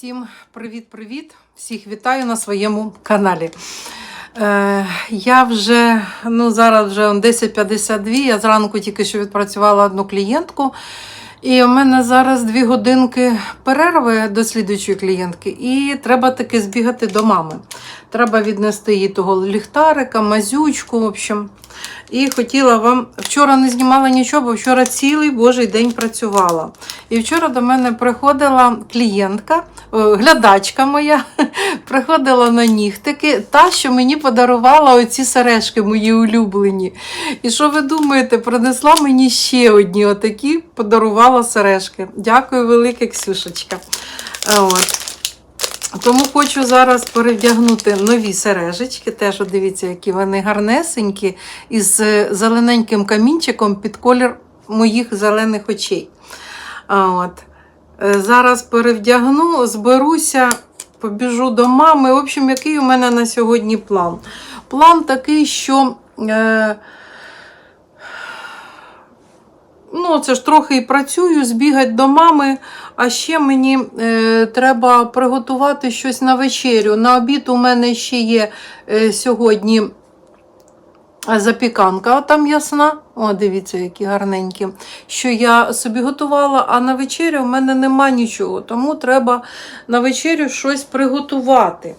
Всім привіт-привіт! Всіх вітаю на своєму каналі. Е, я вже, ну зараз вже он 10.52, я зранку тільки що відпрацювала одну клієнтку. І у мене зараз дві годинки перерви до слідуючої клієнтки, і треба таки збігати до мами. Треба віднести їй того ліхтарика, мазючку, в общем. І хотіла вам. Вчора не знімала нічого, бо вчора цілий божий день працювала. І вчора до мене приходила клієнтка, глядачка моя, приходила на нігтики, та, що мені подарувала оці сережки, мої улюблені. І що ви думаєте, принесла мені ще одні отакі, подарувала сережки. Дякую, велике Ксюшечка. От. Тому хочу зараз перевдягнути нові сережечки. Теж дивіться, які вони гарнесенькі, із е, зелененьким камінчиком під колір моїх зелених очей. От. Е, Зараз перевдягну, зберуся, побіжу до мами. В общем, який у мене на сьогодні план? План такий, що. Е, Ну, це ж трохи і працюю, збігати до мами, а ще мені е, треба приготувати щось на вечерю. На обід у мене ще є е, сьогодні запіканка, там ясна. О, дивіться, які гарненькі. Що я собі готувала, а на вечерю у мене нема нічого. Тому треба на вечерю щось приготувати.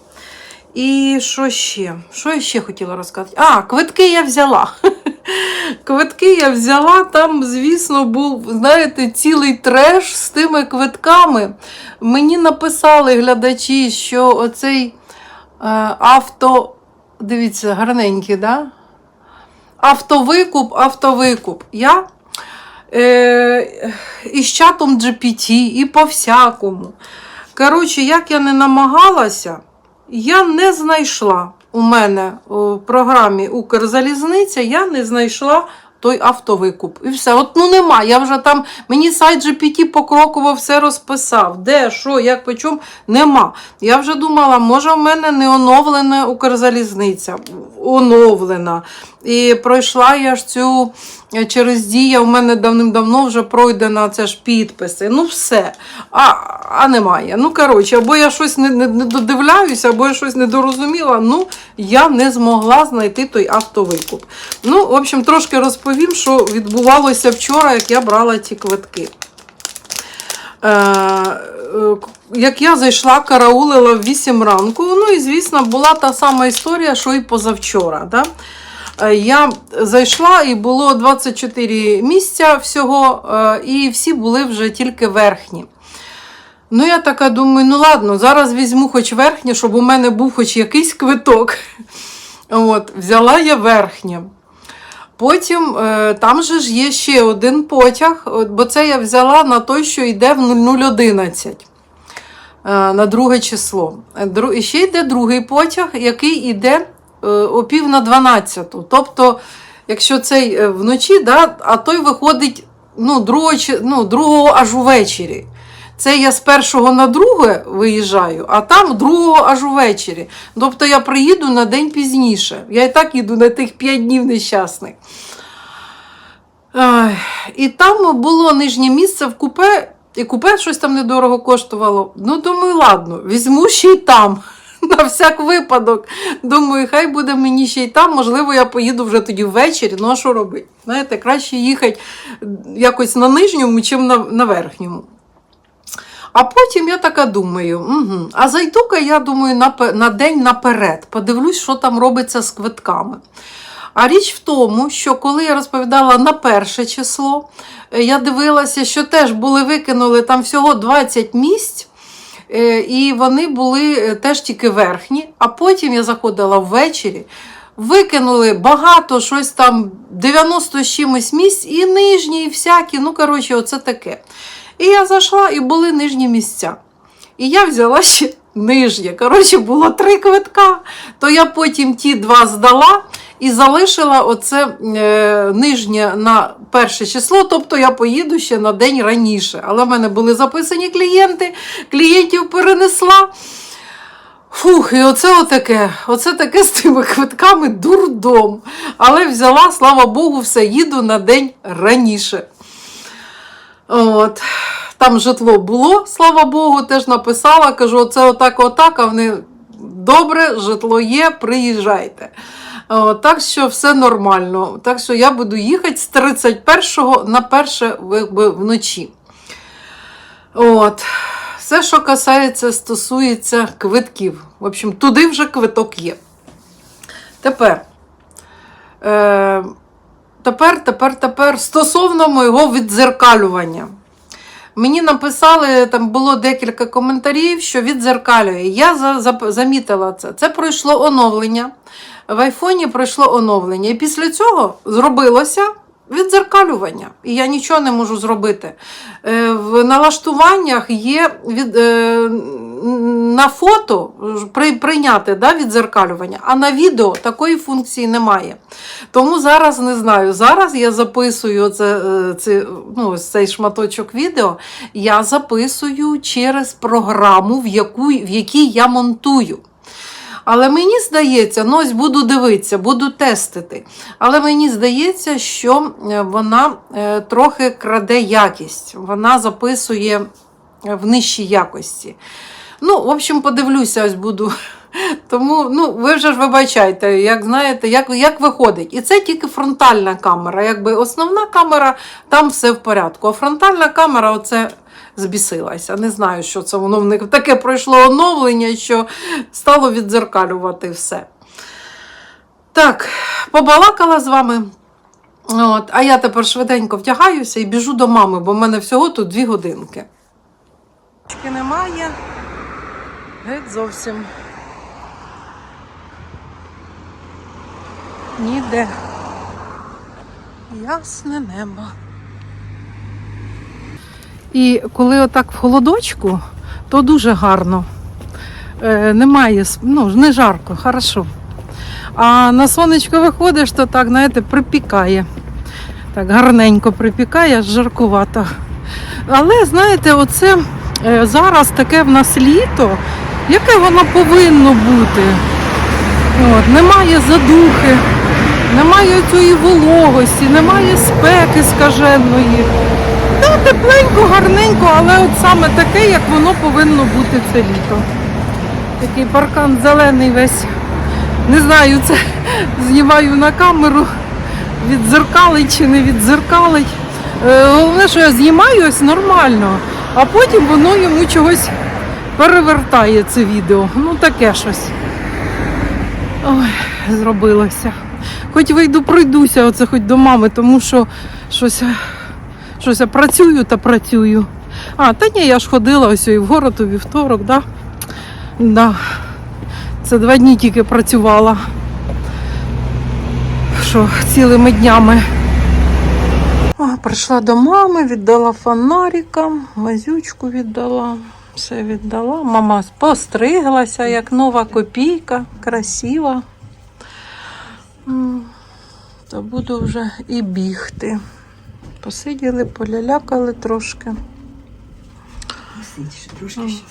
І що ще? Що я ще хотіла розказати? А, квитки я взяла. Квитки я взяла, там, звісно, був, знаєте, цілий треш з тими квитками. Мені написали глядачі, що оцей е, авто, дивіться, гарненький, да? Автовикуп, автовикуп. Я е, і з чатом GPT, і по всякому. Коротше, як я не намагалася, я не знайшла у мене в програмі Укрзалізниця, я не знайшла той автовикуп. І все. От ну нема. Я вже там, мені сайт GPT покроково все розписав. Де, що, як, по чому, нема. Я вже думала, може в мене не оновлена Укрзалізниця. Оновлена. І пройшла я ж цю е, через дія, у мене давним-давно вже пройдена це ж підписи. Ну, все. А а немає. Ну, коротше, або я щось не, не, не додивляюся, або я щось не дорозуміла. Ну, я не змогла знайти той автовикуп. Ну, в общем, трошки розповім, що відбувалося вчора, як я брала ці квитки. Е, е, як я зайшла, караулила в 8 ранку, ну і, звісно, була та сама історія, що і позавчора. Да? Е, Я зайшла і було 24 місця всього, і всі були вже тільки верхні. Ну, я така думаю, ну ладно, зараз візьму хоч верхнє, щоб у мене був хоч якийсь квиток. От, Взяла я верхнє. Потім е, там же ж є ще один потяг, бо це я взяла на той, що йде в 0011 е, на друге число. І ще йде другий потяг, який йде е, о пів на 12. Тобто, якщо цей вночі, да, а той виходить ну, другого, ну, другого аж увечері. Це я з першого на друге виїжджаю, а там другого аж увечері. Тобто я приїду на день пізніше. Я і так їду на тих 5 днів нещасних. І там було нижнє місце в купе, і купе щось там недорого коштувало. Ну, думаю, ладно, візьму ще й там. На всяк випадок. Думаю, хай буде мені ще й там, можливо, я поїду вже тоді ввечері. Ну, а що робити? Знаєте, краще їхати якось на нижньому, чим на, на верхньому. А потім я така думаю, угу, а зайду-ка я думаю на, на день наперед, подивлюсь, що там робиться з квитками. А річ в тому, що коли я розповідала на перше число, е, я дивилася, що теж були викинули там всього 20 місць. е, І вони були е, теж тільки верхні, а потім я заходила ввечері, викинули багато, щось там 90 з чимось місць, і нижні, і всякі. Ну, коротше, оце таке. І я зайшла, і були нижні місця. І я взяла ще нижнє. Коротше, було три квитка. То я потім ті два здала і залишила оце е, нижнє на перше число. Тобто я поїду ще на день раніше. Але в мене були записані клієнти, клієнтів перенесла. Фух, і оце отаке, оце таке з тими квитками дурдом. Але взяла, слава Богу, все, їду на день раніше. От. там житло було, слава Богу, теж написала, кажу, оце отак, отак, а вони добре, житло є, приїжджайте. О, так що все нормально. Так що я буду їхати з 31 на 1 вночі. От. Все, що касається, стосується квитків. В общем, туди вже квиток є. Тепер. Е, тепер, тепер, тепер стосовно моєго віддзеркалювання. Мені написали, там було декілька коментарів, що віддзеркалює. Я за, за, замітила це. Це пройшло оновлення. В айфоні пройшло оновлення. І після цього зробилося віддзеркалювання. І я нічого не можу зробити. Е, в налаштуваннях є від, е, на фото прийняти да, віддзеркалювання, а на відео такої функції немає. Тому зараз не знаю. Зараз я записую це, це, ну, цей шматочок відео, я записую через програму, в, яку, в якій я монтую. Але мені здається, ну ось буду дивитися, буду тестити. Але мені здається, що е, вона е, трохи краде якість, вона записує е, в нижчій якості. Ну, в общем, подивлюся, ось буду. Тому ну, ви вже ж вибачайте, як знаєте, як, як виходить. І це тільки фронтальна камера. Якби основна камера, там все в порядку. А фронтальна камера, оце збісилася. Не знаю, що це воно в них таке пройшло оновлення, що стало віддзеркалювати все. Так, побалакала з вами. От, а я тепер швиденько втягаюся і біжу до мами, бо в мене всього тут дві годинки. Немає. Геть зовсім. Ніде. Ясне небо. І коли отак в холодочку, то дуже гарно. Е, немає, ну, не жарко, хорошо. А на сонечко виходиш, то так, знаєте, припікає. Так, гарненько припікає, жаркувато. Але, знаєте, оце е, зараз таке в нас літо, яке воно повинно бути. От, немає задухи, немає цієї вологості, немає спеки скаженої. Та тепленько, гарненько, але от саме таке, як воно повинно бути це літо. Такий паркан зелений весь. Не знаю, це знімаю на камеру, відзеркалить чи не відзеркалить. Е, Головне, що я знімаю нормально, а потім воно йому чогось перевертає це відео. Ну таке щось. Ой, зробилося. Хоч вийду, пройдуся, оце хоч до мами, тому що щось, щось працюю та працюю. А, та ні, я ж ходила ось і в город у вівторок, да? Да. Це два дні тільки працювала. Що цілими днями. О, прийшла до мами, віддала фонарикам, мазючку віддала, все віддала. Мама постриглася, як нова копійка, красива. То буду вже і бігти. Посиділи, полялякали трошки.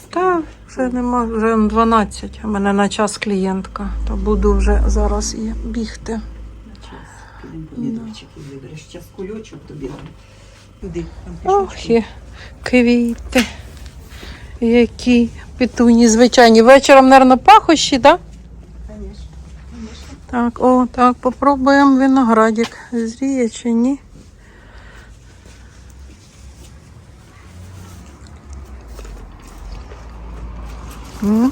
Та вже нема, вже 12, у мене на час клієнтка, то буду вже зараз і бігти. Помідорчики кульочок тобі там Ох, квіти. Які петуні звичайні. Вечором, мабуть, пахощі, так? Да? Так, о, так, попробуємо виноградик. Зріє чи ні? М.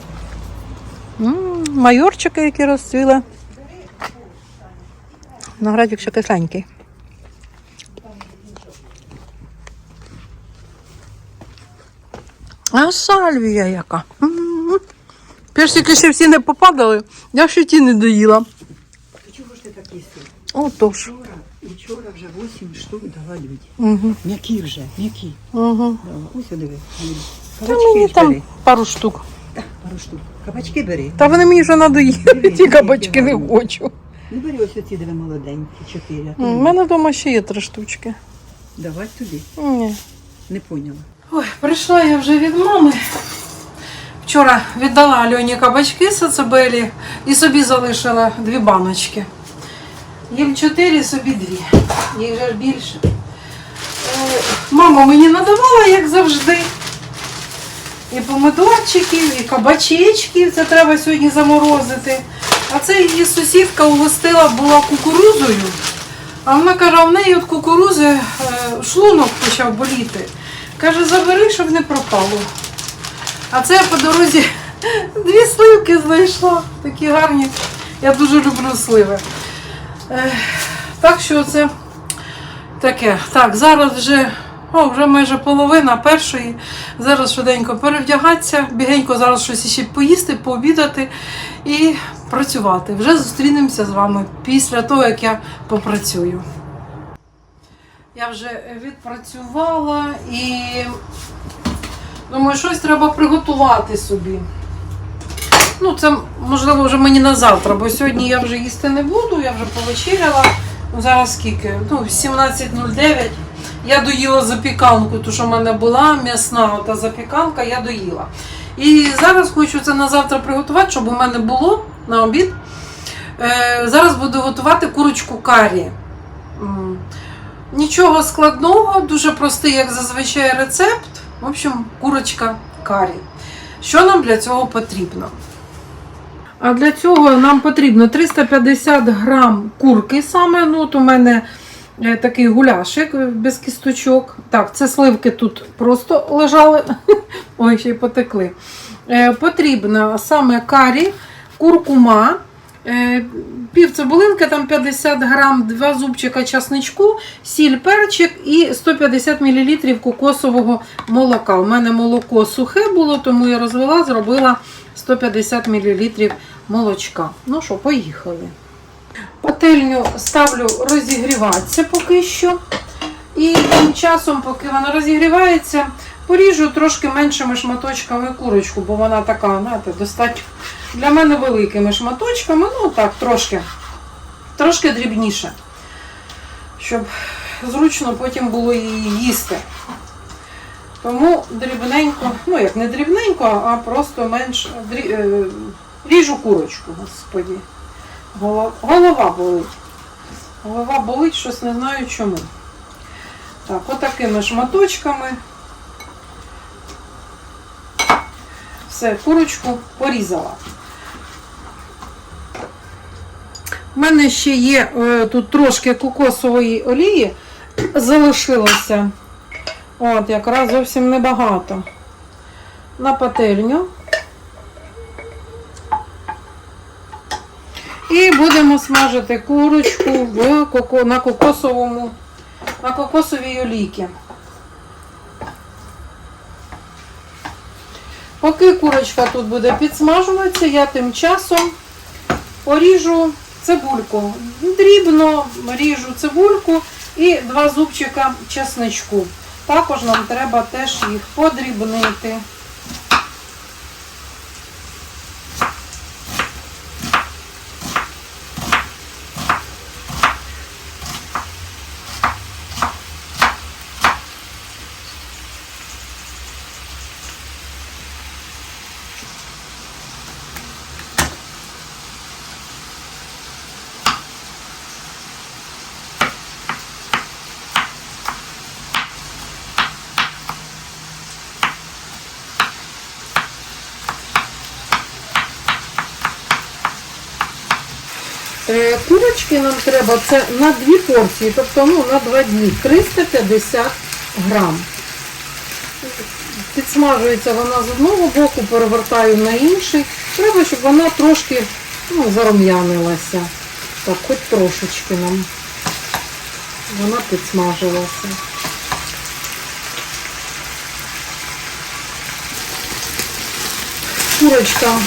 М, Майорчики, які розцвіли. Виноградик ще кисленький. А сальвія яка. М. Персики ще всі не попадали, я ще ті не доїла. Чого ж ти такий сир? Отож. Вчора, вчора вже 8 штук дала людям. Угу. М'які вже, м'які. Угу. Да, Ось диви. Та Кабачки мені там бери. пару штук. Так, пару штук. Кабачки бери. Та вони мені вже надоїли, ті кабачки не хочу. Ну бери ось оці диви молоденькі, чотири. У мене вдома ще є три штучки. Давай туди. Ні. Не поняла. Ой, прийшла я вже від мами. Вчора віддала Альоні кабачки сацебелі і собі залишила дві баночки. Їм чотири, собі дві. Їх же ж більше. Е, Мама мені надавала, як завжди. І помидорчиків, і кабачечків. Це треба сьогодні заморозити. А це її сусідка угостила була кукурузою. А вона каже, в неї від кукурузи е, шлунок почав боліти. Каже, забери, щоб не пропало. А це я по дорозі дві сливки знайшла. Такі гарні. Я дуже люблю сливи. Так що це таке. Так, зараз вже, о, вже майже половина першої. Зараз швиденько перевдягатися, бігенько зараз щось ще поїсти, пообідати і працювати. Вже зустрінемося з вами після того, як я попрацюю. Я вже відпрацювала і думаю, щось треба приготувати собі. Ну, це можливо вже мені на завтра, бо сьогодні я вже їсти не буду, я вже повечеряла. Ну, зараз скільки? Ну, 17.09. Я доїла запіканку, ту, що в мене була, м'ясна та запіканка, я доїла. І зараз хочу це на завтра приготувати, щоб у мене було на обід. Е, зараз буду готувати курочку карі. Нічого складного, дуже простий, як зазвичай, рецепт. В общем, курочка карі. Що нам для цього потрібно? А для цього нам потрібно 350 грам курки саме. Ну, от у мене е, такий гуляшик е, без кісточок. Так, це сливки тут просто лежали. Ой, ще й потекли. Е, Потрібно саме карі, куркума, пів цибулинки, там 50 грам, два зубчика часничку, сіль, перчик і 150 мл кокосового молока. У мене молоко сухе було, тому я розвела, зробила 150 мл молочка. Ну що, поїхали. Пательню ставлю розігріватися поки що. І тим часом, поки вона розігрівається, поріжу трошки меншими шматочками курочку, бо вона така, знаєте, достатньо для мене великими шматочками, ну так, трошки, трошки дрібніше, щоб зручно потім було її їсти. Тому дрібненько, ну як не дрібненько, а просто менш дрі- е, ріжу курочку, господі. Голова, голова болить. Голова болить, щось не знаю чому. Так, отакими шматочками. Все, курочку порізала. У мене ще є е, тут трошки кокосової олії залишилося. От, якраз зовсім небагато. На пательню. І будемо смажити курочку в коко, на кокосовому, на кокосовій олійці. Поки курочка тут буде підсмажуватися, я тим часом поріжу цибульку. Дрібно ріжу цибульку і два зубчика чесничку. Також нам треба теж їх подрібнити. Курочки нам треба це на дві порції, тобто ну, на два дні. 350 грам. Підсмажується вона з одного боку, перевертаю на інший. Треба, щоб вона трошки ну, зарум'янилася. Так, хоч трошечки нам. Вона підсмажилася. Курочка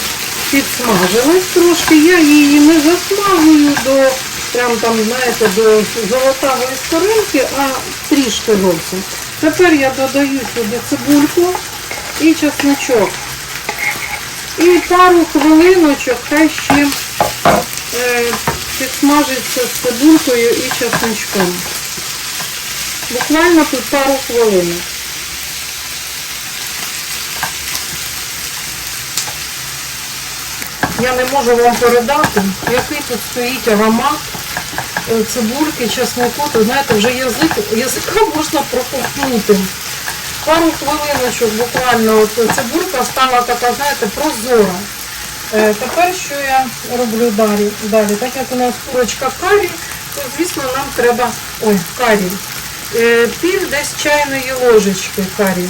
підсмажилась трошки, я її не засмажую до прям там, знаєте, до золотавої скоринки, а трішки зовсім. Тепер я додаю сюди цибульку і чесночок. І пару хвилиночок хай ще е, підсмажиться з цибулькою і чесночком. Буквально тут пару хвилин. Я не можу вам передати, який тут стоїть аромат. е, цибульки, чесноку, то знаєте, вже язик, язика можна проковтнути. Пару хвилиночок буквально от цибулька стала така, знаєте, прозора. Е, тепер що я роблю далі? далі? Так як у нас курочка карі, то звісно нам треба. Ой, карі. Е, пів десь чайної ложечки карі.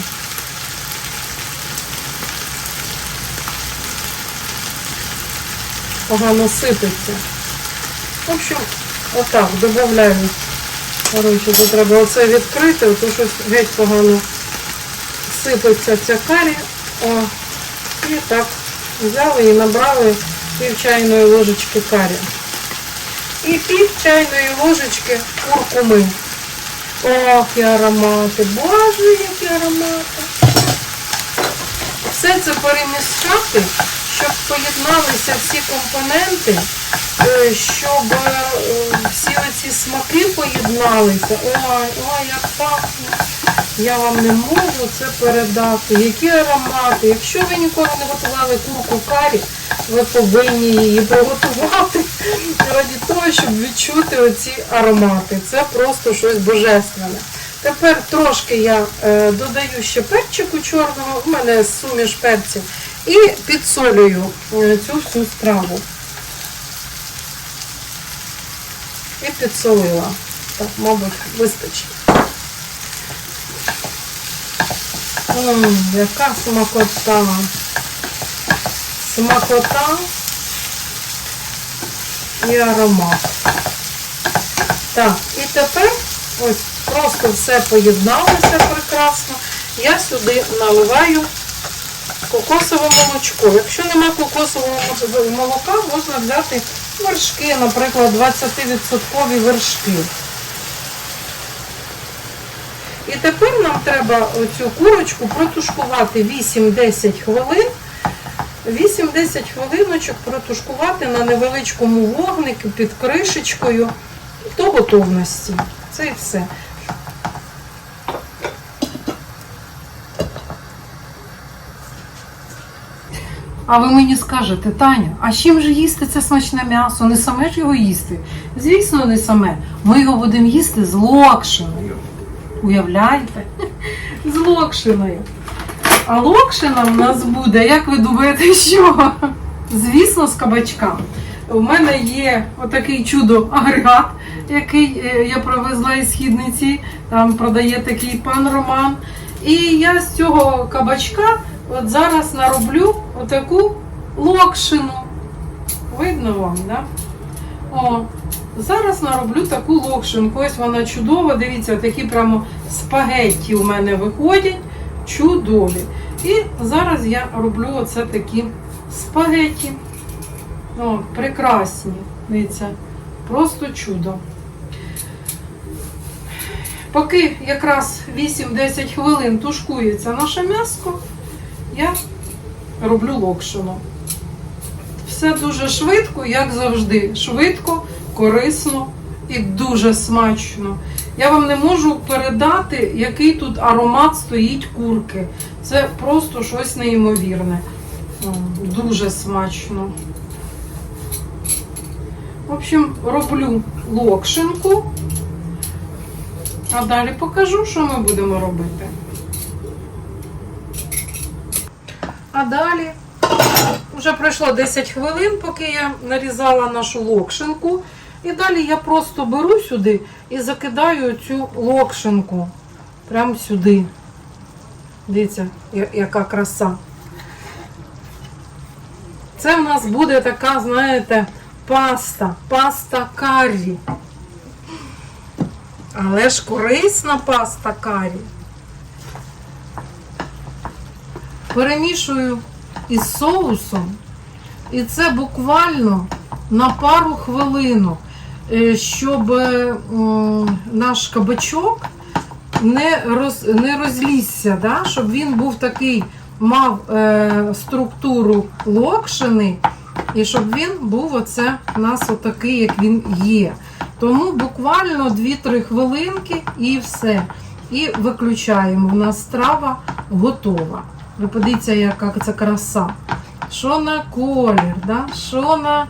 Погано сипеться. В общем, отак, додаю. Коротше, то треба оце відкрити, то щось геть погано сипеться ця карі. О, і так взяли і набрали пів чайної ложечки карі. І пів чайної ложечки куркуми. Ох, які аромати. Боже, які аромати. Все це перемішати, щоб поєдналися всі компоненти, е, щоб е, всі оці смаки поєдналися. Ой, ой, як пахне. Я вам не можу це передати. Які аромати. Якщо ви ніколи не готували курку карі, ви повинні її приготувати раді того, щоб відчути оці аромати. Це просто щось божественне. Тепер трошки я е, додаю ще перчику чорного, у мене суміш перців, і підсолюю е, цю всю страву. І підсолила. Так, мабуть, вистачить. М, яка смакота. Смакота і аромат. Так, і тепер ось просто все поєдналося прекрасно. Я сюди наливаю кокосове молочко. Якщо нема кокосового молока, можна взяти вершки, наприклад, 20% вершки. І тепер нам треба оцю курочку протушкувати 8-10 хвилин. 8-10 хвилиночок протушкувати на невеличкому вогнику під кришечкою до готовності. Це і все. А ви мені скажете, Таня, а чим же їсти це смачне м'ясо? Не саме ж його їсти? Звісно, не саме. Ми його будемо їсти з локшиною. Уявляєте? З локшиною. А локшина в нас буде, як ви думаєте, що? Звісно, з кабачка. У мене є отакий чудо-агрегат, який е, я привезла із східниці. Там продає такий пан Роман. І я з цього кабачка от зараз нароблю отаку локшину. Видно вам? Да? О, зараз нароблю таку локшинку. Ось вона чудова. Дивіться, такі прямо спагетті у мене виходять. Чудові. І зараз я роблю оце такі спагетті. О, прекрасні. Дивіться, просто чудо. Поки якраз 8-10 хвилин тушкується наше м'ясо, я роблю локшину. Все дуже швидко, як завжди. Швидко, корисно і дуже смачно. Я вам не можу передати, який тут аромат стоїть курки. Це просто щось неймовірне. Дуже смачно. В общем, роблю локшинку. А далі покажу, що ми будемо робити. А далі вже пройшло 10 хвилин, поки я нарізала нашу локшинку. І далі я просто беру сюди і закидаю цю локшинку. Прямо сюди. Дивіться, яка краса. Це в нас буде така, знаєте, паста, паста карі. Але ж корисна паста карі. Перемішую із соусом. І це буквально на пару хвилинок, е, щоб е, наш кабачок не, роз, не розлізся, да? щоб він був такий, мав е, структуру локшини, і щоб він був оце у нас отакий, як він є. Тому буквально 2-3 хвилинки і все. І виключаємо. У нас страва готова. Ви подивіться, яка це краса. Що на колір, да? що на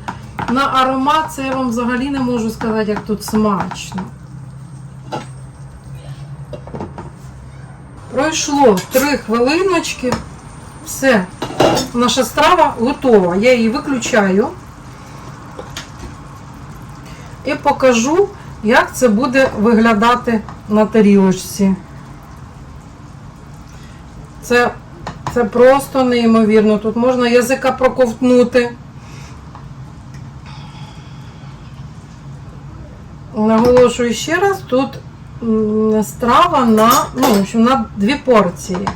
на аромат це я вам взагалі не можу сказати, як тут смачно. Пройшло 3 хвилиночки. Все. Наша страва готова. Я її виключаю і покажу, як це буде виглядати на тарілочці. Це, це просто неймовірно. Тут можна язика проковтнути. Наголошую ще раз, тут страва на, ну, на дві порції.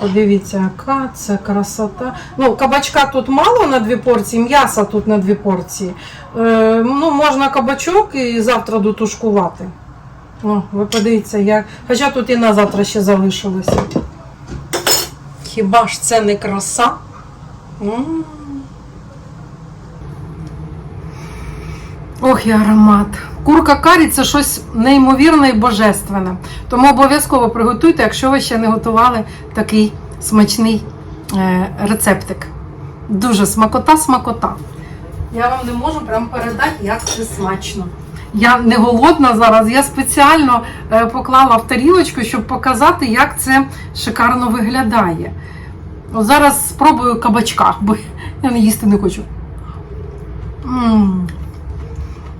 Подивіться, яка це красота. Ну, кабачка тут мало на дві порції, м'яса тут на дві порції. Е, ну, можна кабачок і завтра дотушкувати. О, ви подивіться, як. Хоча тут і на завтра ще залишилося. Хіба ж це не краса? М. Ох, і аромат. Курка карі це щось неймовірне і божественне. Тому обов'язково приготуйте, якщо ви ще не готували такий смачний е, рецептик. Дуже смакота-смакота. Я вам не можу прям передати, як це смачно. Я не голодна зараз, я спеціально е, поклала в тарілочку, щоб показати, як це шикарно виглядає. От зараз спробую кабачка, бо я не їсти не хочу. М.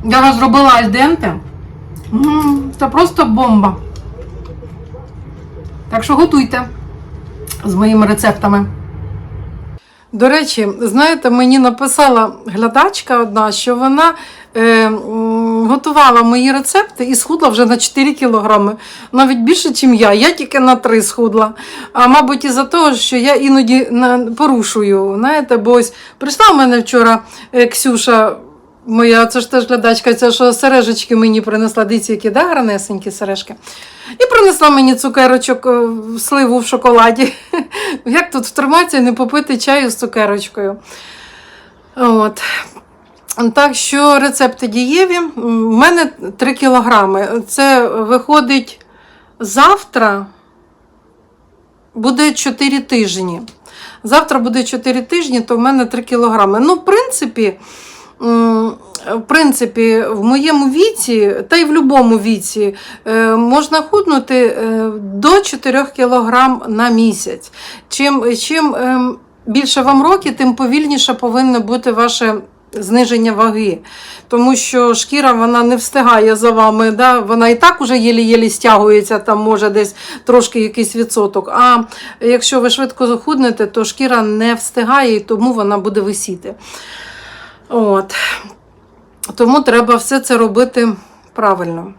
Я вас зробила альденте. Це просто бомба. Так що готуйте з моїми рецептами. До речі, знаєте, мені написала глядачка одна, що вона е, готувала мої рецепти і схудла вже на 4 кілограми. Навіть більше, ніж я. Я тільки на 3 схудла. А мабуть, із-за того, що я іноді порушую. Знаєте, бо ось прийшла в мене вчора е, Ксюша. Моя, це ж теж глядачка, ця що сережечки мені принесла, дивіться, які да, гарнесенькі сережки. І принесла мені цукерочок е, в сливу в шоколаді. Як тут втриматися не попити чаю з цукерочкою? От. Так що рецепти дієві. У мене 3 кілограми. Це виходить завтра буде 4 тижні. Завтра буде 4 тижні, то в мене 3 кілограми. Ну, в принципі, в принципі, в моєму віці, та й в будь-якому віці, е, можна худнути е, до 4 кг на місяць. Чим, чим ем, більше вам років, тим повільніше повинно бути ваше зниження ваги. Тому що шкіра вона не встигає за вами. Да? Вона і так уже єлі-єлі стягується, там може десь трошки якийсь відсоток. А якщо ви швидко захуднете, то шкіра не встигає і тому вона буде висіти. От. Тому треба все це робити правильно.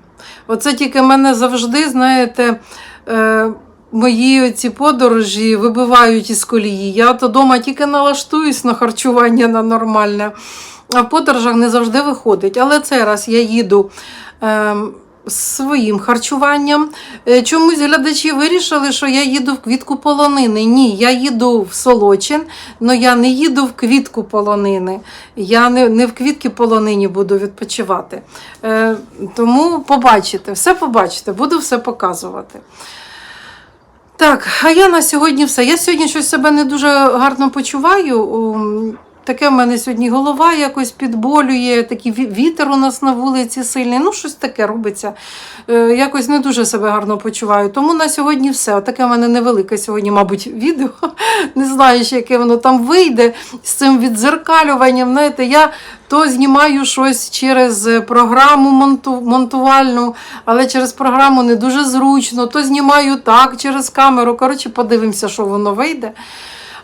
Оце тільки мене завжди, знаєте, е, мої ці подорожі вибивають із колії. Я то вдома тільки налаштуюсь на харчування на нормальне, а в подорожах не завжди виходить. Але цей раз я їду. Своїм харчуванням. Е, Чомусь глядачі вирішили, що я їду в квітку полонини. Ні, я їду в Солочин, але я не їду в квітку полонини. Я не, не в квітки полонині буду відпочивати. Е, тому побачите, все побачите, буду все показувати. Так, а я на сьогодні все. Я сьогодні щось себе не дуже гарно почуваю. Таке в мене сьогодні голова якось підболює, такий вітер у нас на вулиці сильний. Ну, щось таке робиться. Е, якось не дуже себе гарно почуваю. Тому на сьогодні все. Таке в мене невелике сьогодні, мабуть, відео. Не знаю, ще яке воно там вийде з цим відзеркалюванням. Знаєте, я то знімаю щось через програму монту, монтувальну, але через програму не дуже зручно, то знімаю так через камеру. Коротше, подивимося, що воно вийде.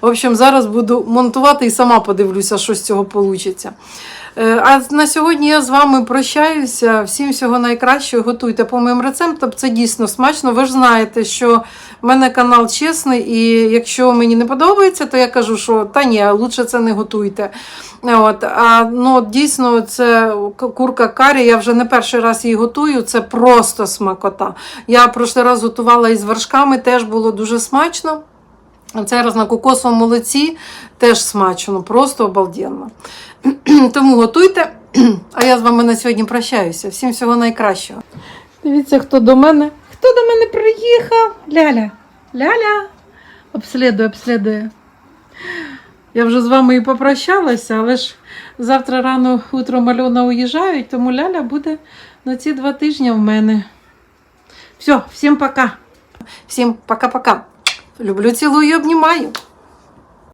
В общем, зараз буду монтувати і сама подивлюся, що з цього вийде. А на сьогодні я з вами прощаюся. Всім всього найкращого. Готуйте по моїм рецептам. Це дійсно смачно. Ви ж знаєте, що в мене канал чесний, і якщо мені не подобається, то я кажу, що та ні, лучше це не готуйте. От, а ну, дійсно, це курка карі, я вже не перший раз її готую, це просто смакота. Я прошлий раз готувала із вершками, теж було дуже смачно. Цей раз на кокосовому молоці теж смачно, просто обалденно. Тому готуйте. А я з вами на сьогодні прощаюся. Всім всього найкращого. Дивіться, хто до мене. Хто до мене приїхав? Ляля. Ляля. Обслідує, обслідує. Я вже з вами і попрощалася, але ж завтра рано утром Альона уїжджають, тому Ляля буде на ці два тижні в мене. Все, всім пока. Всім пока-пока. Люблю, цілую обнімаю.